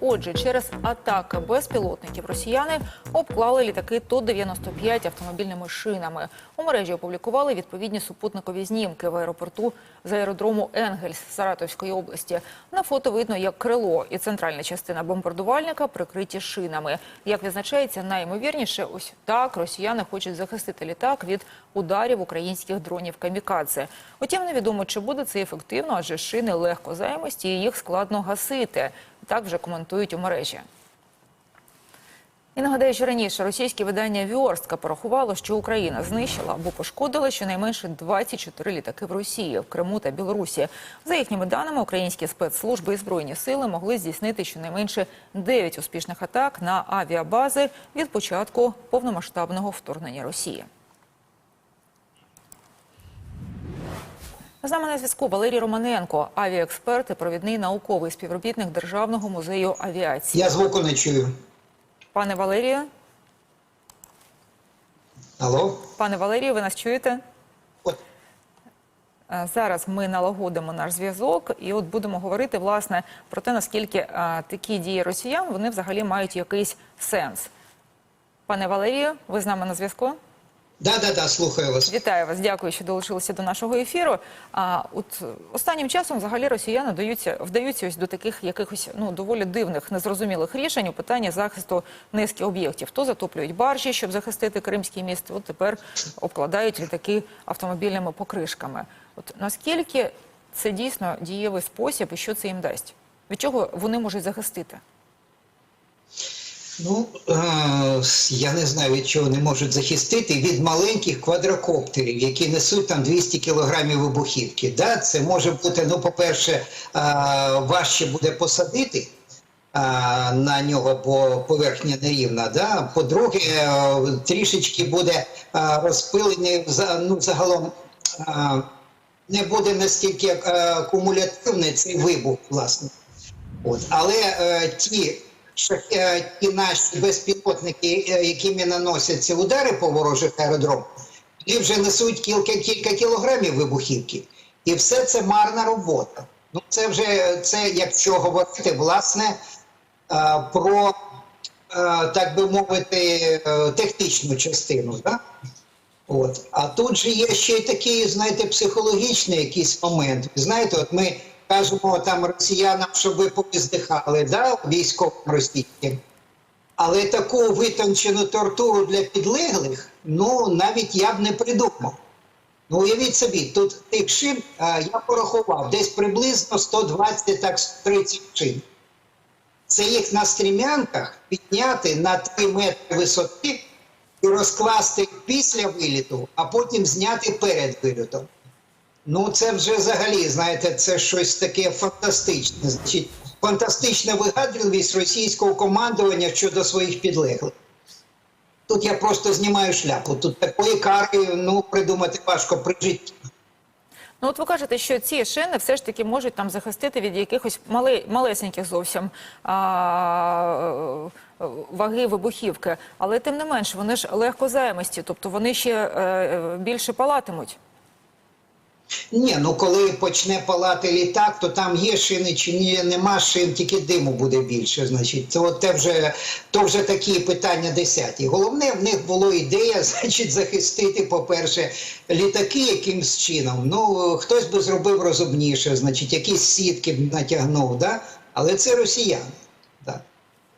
Отже, через атаки безпілотників росіяни обклали літаки Ту-95 автомобільними шинами. У мережі опублікували відповідні супутникові знімки в аеропорту з аеродрому Енгельс Саратовської області. На фото видно, як крило і центральна частина бомбардувальника прикриті шинами. Як відзначається, найімовірніше, ось так росіяни хочуть захистити літак від ударів українських дронів камікадзе. Утім, невідомо, чи буде це ефективно, адже шини легко займості і їх складно гасити. Так вже коментують у мережі. І нагадаю, що раніше російське видання Віорстка порахувало, що Україна знищила або пошкодила щонайменше 24 літаки в Росії, в Криму та Білорусі. За їхніми даними, українські спецслужби і збройні сили могли здійснити щонайменше 9 успішних атак на авіабази від початку повномасштабного вторгнення Росії. З нами на зв'язку Валерій Романенко, авіаексперт і провідний науковий співробітник Державного музею авіації. Я звуку не чую. Пане Валерію, Алло? пане Валерію, ви нас чуєте? От, Е, Зараз ми налагодимо наш зв'язок і от будемо говорити власне про те, наскільки е, такі дії росіян вони взагалі мають якийсь сенс. Пане Валерію, ви з нами на зв'язку? Да, да, да, слухаю вас. Вітаю вас, дякую, що долучилися до нашого ефіру. А от останнім часом взагалі росіяни даються вдаються ось до таких якихось ну доволі дивних, незрозумілих рішень у питанні захисту низки об'єктів. То затоплюють баржі, щоб захистити Кримський міст. От тепер обкладають літаки автомобільними покришками. От наскільки це дійсно дієвий спосіб, і що це їм дасть? Від чого вони можуть захистити? Ну, е, я не знаю, від чого не можуть захистити від маленьких квадрокоптерів, які несуть там 200 кілограмів вибухівки. Да? Це може бути, ну, по-перше, е, важче буде посадити. е, На нього, бо поверхня нерівна. Да? По-друге, трішечки буде розпилений ну, загалом не буде настільки е, кумулятивний цей вибух, власне. От. Але е, ті, шах- е, ті наші безпілотники, е, якими наносяться удари по ворожих аеродромах, вони вже несуть кілька, кілька кілограмів вибухівки. І все це марна робота. Ну, це вже це, якщо говорити власне е, про, так би мовити, технічну частину. Да? От. А тут же є ще й такий, знаєте, психологічний якийсь момент. Знаєте, от ми кажемо там росіянам, щоб ви повіздихали, да, військовим російським. Але таку витончену тортуру для підлеглих, ну навіть я б не придумав. Ну, уявіть собі, тут тих шин а, я порахував десь приблизно 120 так 30 шин. Це їх на стрімянках підняти на 3 метри висоти і розкласти після виліту, а потім зняти перед вилітом. Ну, це вже взагалі, знаєте, це щось таке фантастичне. Значить, фантастична вигадливість російського командування щодо своїх підлеглих. Тут я просто знімаю шляпу. Тут такої кари ну, придумати важко при житті. Ну, от ви кажете, що ці шини все ж таки можуть там захистити від якихось мали, малесеньких зовсім а, е, ваги вибухівки, але тим не менш вони ж легкозаймисті, тобто вони ще е, більше палатимуть. Ні, ну коли почне палати літак, то там є шини чи ні, нема шин, тільки диму буде більше. Значить, це те вже то вже такі питання десяті. Головне в них було ідея, значить, захистити, по-перше, літаки якимсь чином. Ну хтось би зробив розумніше, значить, якісь сітки натягнув, да? але це росіяни. Да.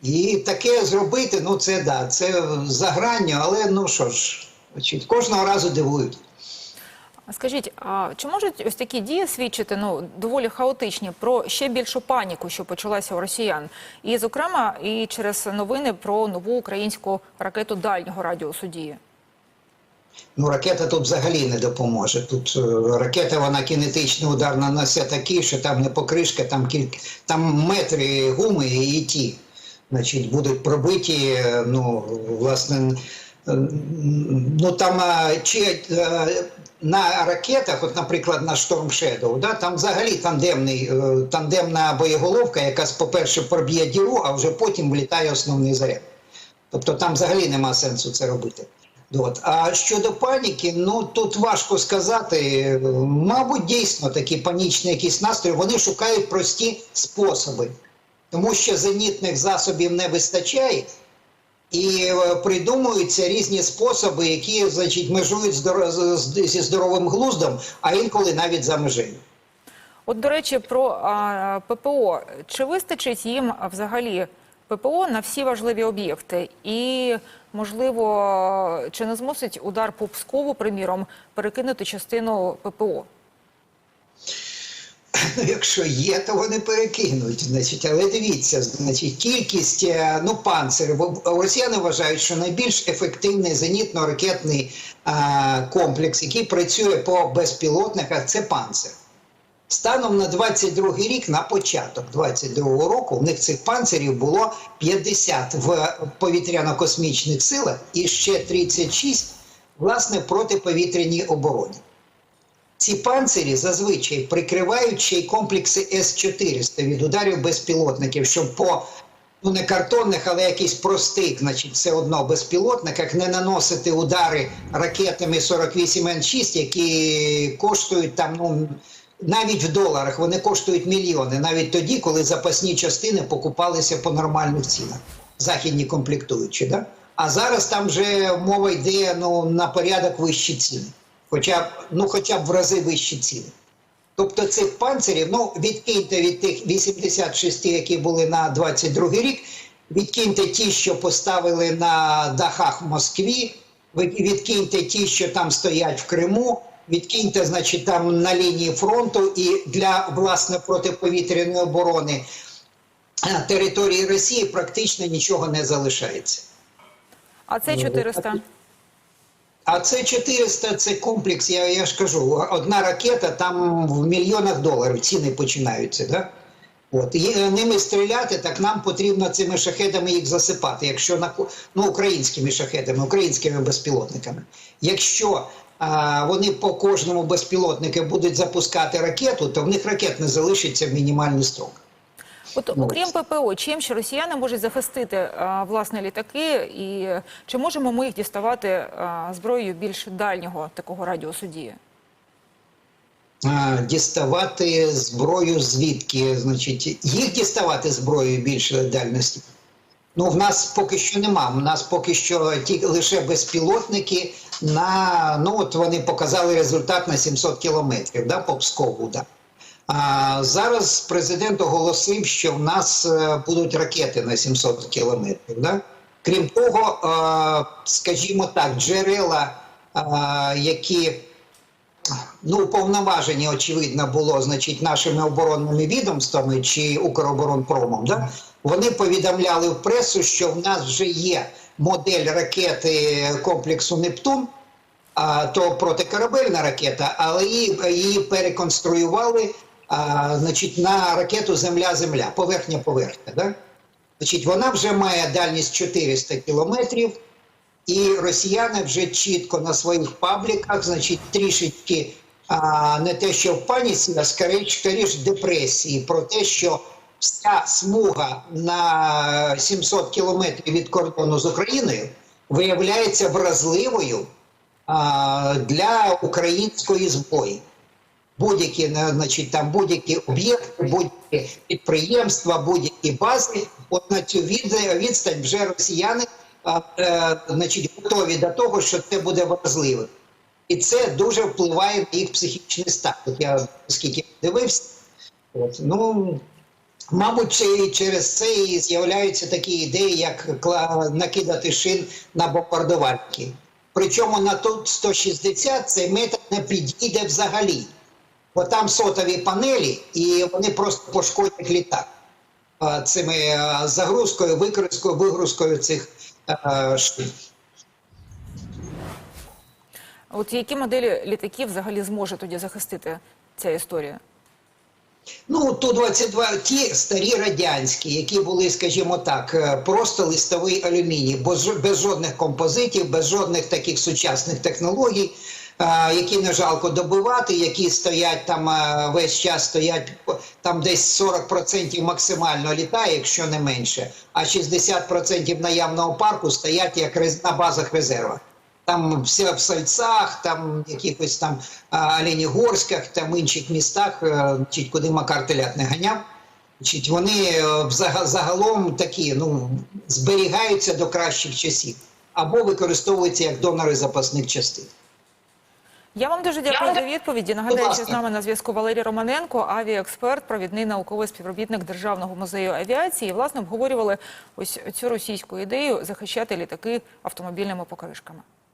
І таке зробити, ну це да, це за гранню, але ну що ж, значить, кожного разу дивують. Скажіть, а чи можуть ось такі дії свідчити ну доволі хаотичні про ще більшу паніку, що почалася у росіян, і зокрема і через новини про нову українську ракету дальнього радіусу дії? Ну, ракета тут взагалі не допоможе. Тут е, ракета, вона кинетичний удар нанесе такий, що там не покришка, там кілька там метри гуми і ті. Значить, будуть пробиті, е, ну, власне, ну там е, чи е, на ракетах, от, наприклад, на Storm Shadow, да, там взагалі тандемний, е, тандемна боєголовка, яка, по-перше, проб'є діру, а вже потім влітає основний заряд. Тобто там взагалі нема сенсу це робити. От. А щодо паніки, ну тут важко сказати. Мабуть, дійсно такі панічні якісь настрої. Вони шукають прості способи. тому що зенітних засобів не вистачає. І е, придумуються різні способи, які значить межують зі здоровим глуздом, а інколи навіть за межею. От, до речі, про а, ППО. Чи вистачить їм взагалі ППО на всі важливі об'єкти? І, можливо, чи не змусить удар по Пскову, приміром, перекинути частину ППО? Якщо є, то вони перекинуть. Значить, але дивіться, значить, кількість е, ну панцирів. Росіяни вважають, що найбільш ефективний зенітно-ракетний е, комплекс, який працює по безпілотниках, це панцир. Станом на 22 рік, на початок 22 року, в них цих панцирів було 50 в повітряно-космічних силах і ще 36 власне протиповітряній обороні. Ці панцирі зазвичай прикривають ще й комплекси С-400 від ударів безпілотників, щоб по ну не картонних, але якісь простих, значить, все одно безпілотниках не наносити удари ракетами 48Н6, які коштують там, ну навіть в доларах вони коштують мільйони, навіть тоді, коли запасні частини покупалися по нормальних цінах, західні комплектуючі. Да? А зараз там вже мова йде ну, на порядок вищі ціни хоча б, ну, хоча б в рази вищі ціни. Тобто цих панцирів, ну відкиньте від тих 86, які були на 22 рік, відкиньте ті, що поставили на дахах в Москві, відкиньте ті, що там стоять в Криму, відкиньте, значить, там на лінії фронту і для власне протиповітряної оборони е, території Росії практично нічого не залишається. А це 400? А це 400, це комплекс, я, я ж кажу, одна ракета, там в мільйонах доларів ціни починаються. Да? От. І е, ними стріляти, так нам потрібно цими шахедами їх засипати, якщо на ну, українськими шахедами, українськими безпілотниками. Якщо а, вони по кожному безпілотнику будуть запускати ракету, то в них ракет не залишиться в мінімальний строк. От Ну, окрім ППО, чим ще росіяни можуть захистити а, власне літаки, і чи можемо ми їх діставати а, зброєю більш дальнього такого радіусу дії? Діставати зброю звідки? Значить, їх діставати зброєю більшої дальності. Ну, в нас поки що нема. У нас поки що ті лише безпілотники на ну от вони показали результат на 700 кілометрів да, по Пскову. Да. Зараз президент оголосив, що в нас е, будуть ракети на 700 кілометрів. Да? Крім того, е, скажімо так, джерела, е, які ну, уповноважені, очевидно, було значить, нашими оборонними відомствами чи Укроборонпромом, да? вони повідомляли в пресу, що в нас вже є модель ракети комплексу Нептун, то протикорабельна ракета, але її переконструювали значить, на ракету Земля-Земля, поверхня-поверхня. Да? Значить, вона вже має дальність 400 кілометрів. І росіяни вже чітко на своїх пабліках, значить, трішечки а, не те, що в паніці, а скоріш депресії про те, що вся смуга на 700 кілометрів від кордону з Україною виявляється вразливою а, для української зброї. Будь-які значить, там будь-які об'єкти, будь-які підприємства, будь-які бази, от на цю відстань вже росіяни е, значить, готові до того, що це буде важливо. І це дуже впливає на їх психічний стан. Я скільки дивився, от, ну, мабуть, через це і з'являються такі ідеї, як накидати шин на бомбардувальники. Причому на тут 160 цей метод не підійде взагалі. Бо там сотові панелі, і вони просто пошкодять літак цими загрузкою, викрискою, вигрузкою цих шин. От які моделі літаків взагалі зможе тоді захистити ця історія? Ну, Ту-22, ті старі радянські, які були, скажімо так, е, просто листовий алюміній, без, без жодних композитів, без жодних таких сучасних технологій, які не жалко добивати, які стоять там весь час стоять, там десь 40% максимально літає, якщо не менше, а 60% наявного парку стоять як на базах резерва. Там все в Сальцах, там якихось там Оленігорськах, там інших містах, е, куди Макар телят не ганяв. Значить, вони е, загалом такі, ну, зберігаються до кращих часів або використовуються як донори запасних частин. Я вам дуже дякую за відповіді. Нагадаю, що з нами на зв'язку Валерій Романенко, авіаексперт, провідний науковий співробітник Державного музею авіації. І, власне, обговорювали ось цю російську ідею захищати літаки автомобільними покришками.